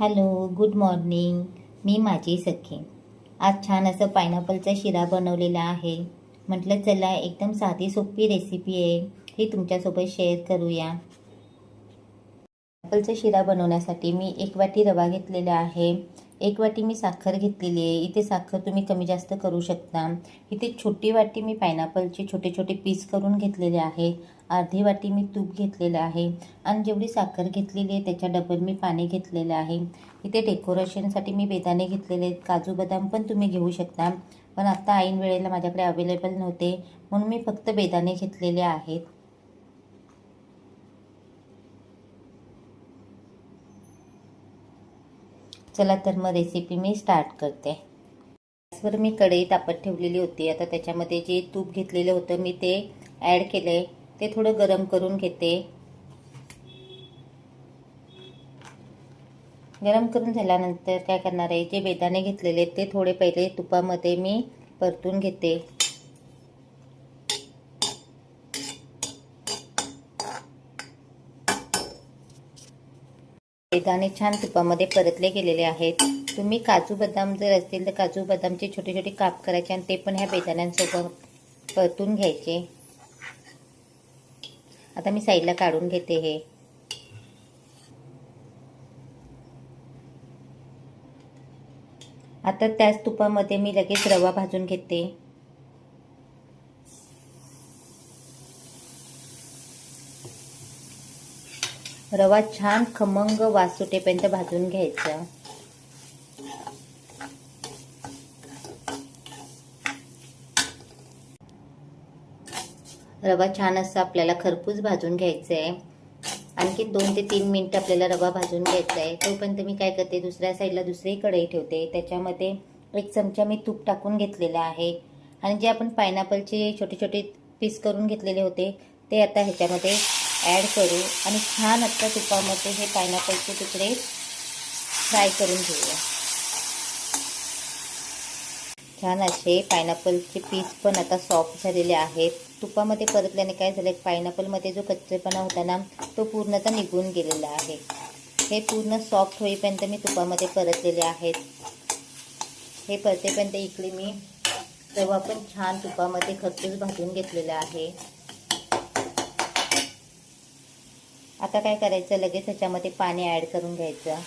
Hello good morning मी माझी सखी. आज छान असं पायनॅपलचा शिरा बनवलेला आहे. म्हटलं चला एकदम साधी सोपी रेसिपी आहे. ही तुमच्यासोबत शेअर करूया. पायनॅपलचा शिरा बनवण्यासाठी मी एक वाटी रवा घेतलेला आहे. एक वाटी मी साखर घेतलेली आहे. इथे साखर तुम्ही कमी जास्त करू शकता. इथे छोटी वाटी मी पायनॅपलचे छोटे छोटे पीस करून घेतलेले आहे. अर्धी वाटी मी तूप घेतलेलं आहे. आणि जेवढी साखर घेतलेली आहे त्याच्या डबल मी पाणी घेतलेलं आहे. इथे डेकोरेशनसाठी मी बेदाणे घेतलेले आहेत. काजू बदाम पण तुम्ही घेऊ शकता. पण आत्ता ऐन वेळेला माझ्याकडे अवेलेबल नव्हते. म्हणून मी फक्त बेदाणे घेतलेले आहेत. चला तर मग रेसिपी मी स्टार्ट करते. गॅसवर मी कढई तापत ठेवलेली होती. आता त्याच्यामध्ये जे तूप घेतलेलं होतं मी ते ॲड केले. ते थोडं गरम करून घेते. गरम करून झाल्यानंतर काय करणार आहे? जे बेदाणे घेतलेले ते थोडे पहिले तुपामध्ये मी परतून घेते. बेदाणे छान तुपामध्ये परतले गेलेले आहेत. तुम्ही काजू बदाम जर असतील तर काजू बदामचे छोटे छोटे काप करायचे आणि ते पण ह्या बेदाण्यांसोबत परतून घ्यायचे. आता मी साईडला काढून घेते हे. आता त्याच तुपामध्ये मी लगेच रवा भाजून घेते. रवा छान खमंग वास सुटेपर्यंत भाजून घ्यायचा. रवा छान असा आपल्याला खरपूस भाजून घ्यायचा आहे आणखी दोन ते तीन मिनटं आपल्याला रवा भाजून घ्यायचा आहे तोपर्यंत मी काय करते दुसऱ्या साईडला दुसरी कढई ठेवते. त्याच्यामध्ये एक चमचा मी तूप टाकून घेतलेला आहे. आणि जे आपण पायनॅपलचे छोटे छोटे पीस करून घेतलेले होते ते आता ह्याच्यामध्ये ॲड करू आणि छान आता तुपामध्ये हे पायनॅपलचे तुकडे फ्राय करून घेऊया. छान असे पायनॅपलचे पीस पण आता सॉफ्ट झालेले आहेत. तुपामध्ये परतल्याने काय झालं पायनॅपलमध्ये जो कच्चेपणा होता ना तो पूर्णतः निघून गेलेला आहे. हे पूर्ण सॉफ्ट होईपर्यंत मी तुपामध्ये परतलेले आहेत. हे परतेपर्यंत इकडे मी रवा पण छान तुपामध्ये खरपूस भाजून घेतलेला आहे. आता काय करायचं? लगेच ह्याच्यामध्ये पाणी ॲड करून घ्यायचं.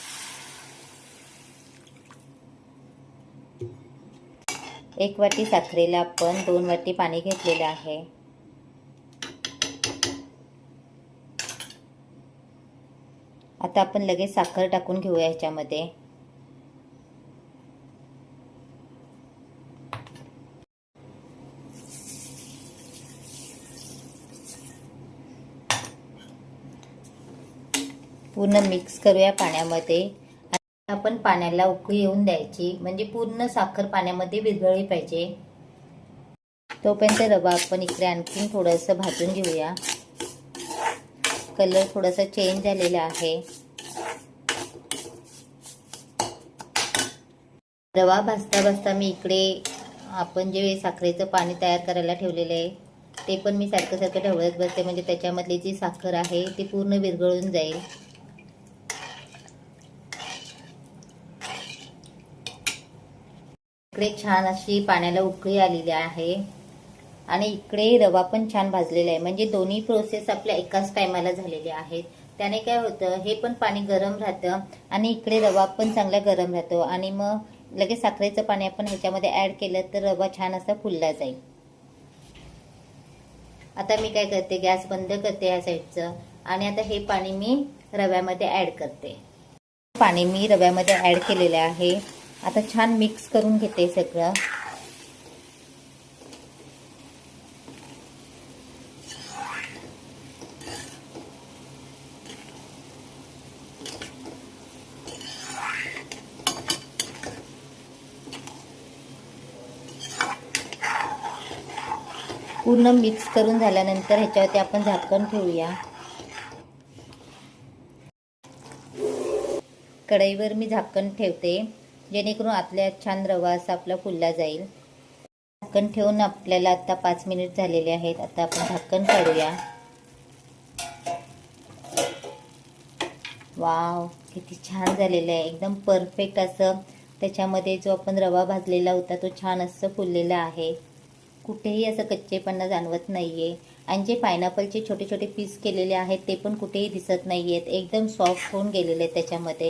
एक वाटी साखरेला आपण दोन वाटी पाणी घेतलेलं आहे. आता आपण लगेच साखर टाकून घेऊया ह्याच्यामध्ये. पूर्ण मिक्स करूया पाण्यामध्ये. आपण पाण्याला उकळी येऊन द्यायची. म्हणजे पूर्ण साखर पाण्यामध्ये विरघळली पाहिजे. तोपर्यंत रवा आपण इकडे आणखीन थोडंसं भाजून घेऊया. कलर थोडासा चेंज झालेला आहे. रवा भाजता भाजता मी इकडे आपण जे साखरेचं पाणी तयार करायला ठेवलेलं आहे ते पण मी सारखं सारखं ढवळत बसते. म्हणजे त्याच्यामधली जी साखर आहे ती पूर्ण विरघळून जाईल. इकडे छान अशी पाण्याला उकळी आलेली आहे. आणि इकडे रवा पण छान भाजलेला आहे. म्हणजे दोन्ही प्रोसेस आपल्या एकाच टायमाला झालेल्या आहेत. त्याने काय होतं हे पण पाणी गरम राहतं आणि इकडे रवा पण चांगला गरम राहतो. आणि मग लगेच साखरेचं पाणी आपण ह्याच्यामध्ये ॲड केलं तर रवा छान असा फुलला जाईल. आता मी काय करते गॅस बंद करते या साईडचं आणि आता हे पाणी मी रव्यामध्ये ॲड करते. पाणी मी रव्यामध्ये ॲड केलेलं आहे. आता छान मिक्स करून घेते सगळं. पूर्ण मिक्स करून झाल्यानंतर ह्याच्यावरती आपण झाकण ठेवूया. कढईवर मी झाकण ठेवते. जेणेकरून आतल्या छान रवा असा आपला फुलला जाईल. झाकण ठेवून आपल्याला आता पाच मिनिट झालेले आहेत. आता आपण झाकण काढूया. वाव किती छान झालेलं आहे. एकदम परफेक्ट असं. त्याच्यामध्ये जो आपण रवा भाजलेला होता तो छान असं फुललेला आहे. कुठेही असं कच्चेपणा जाणवत नाही आहे आणि जे पायनॅपलचे छोटे छोटे पीस केलेले आहेत ते पण कुठेही दिसत नाही आहेत एकदम सॉफ्ट होऊन गेलेले आहेत त्याच्यामध्ये.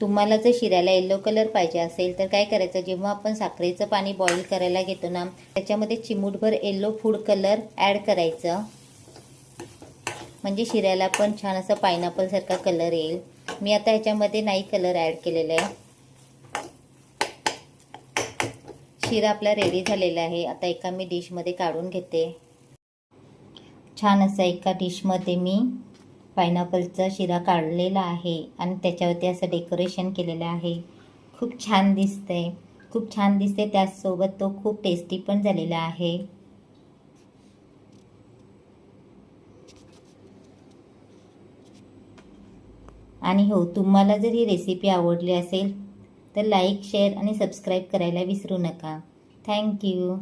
तुम्हाला जर शिऱ्याला येल्लो कलर पाहिजे असेल तर काय करायचं? जेव्हा आपण साखरेचं पाणी बॉईल करायला घेतो ना त्याच्यामध्ये चिमूटभर येल्लो फूड कलर ॲड करायचं. म्हणजे शिऱ्याला पण छान असं पायनॅपलसारखा कलर येईल. मी आता ह्याच्यामध्ये नाही कलर ॲड केलेला आहे. शिरा आपला रेडी झालेला आहे. आता एका मी डिशमध्ये काढून घेते. छान असं एका डिशमध्ये मी पायनॅपलचा शिरा काढलेला आहे आणि त्याच्यावरती असं डेकोरेशन केलेलं आहे. खूप छान दिसतंय. खूप छान दिसते त्याचसोबत तो खूप टेस्टी पण झालेला आहे. आणि हो तुम्हाला जर ही रेसिपी आवडली असेल तर लाईक शेअर आणि सबस्क्राईब करायला विसरू नका. थँक्यू